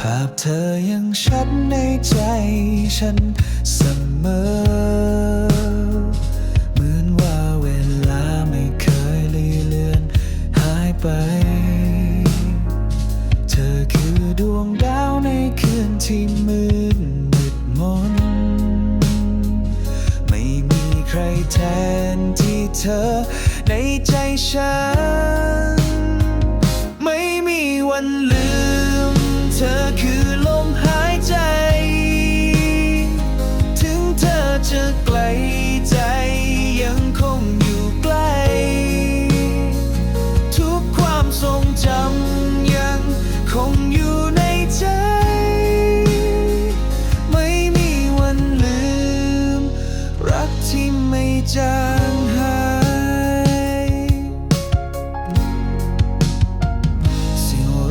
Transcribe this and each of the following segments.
ภาพเธอยังชัดในใจฉันเสมอ เหมือนว่าเวลาไม่เคยเลือนหายไป เธอคือดวงดาวในคืนที่มืดมืดมน ไม่มีใครแทนที่เธอในใจฉัน ไม่มีวันลืม ธอคือลมหายใจ ถึงเธอจะไกลใจยังคงอยู่ใกล้ทุกความทรงจำยังคงอยู่ในใจ ไม่มีวันลืม รักที่ไม่จาง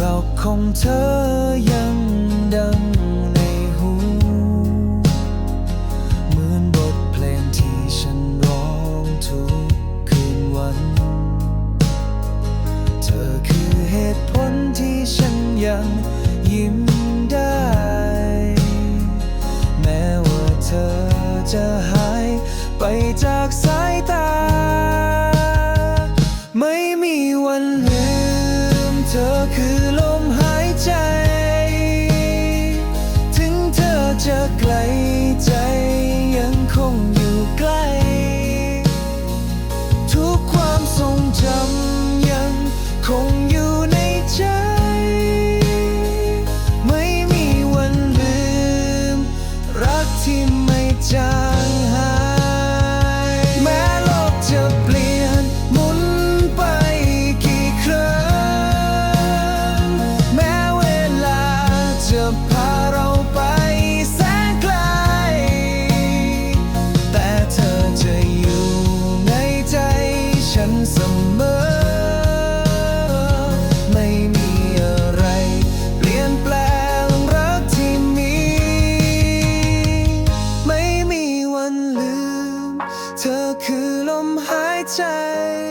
สียงเราคของเธอยังดังในหู เหมือนบทเพลงที่ฉันร้องทุกคืนวัน เธอคือเหตุผลที่ฉันยังยิ้มได้ แม้ว่าเธอจะหายไปจากสาย ไม่จางหาย แม้โลกจะเปลี่ยนหมุนไปกี่ครั้ง แม้เวลาจะผ่าน night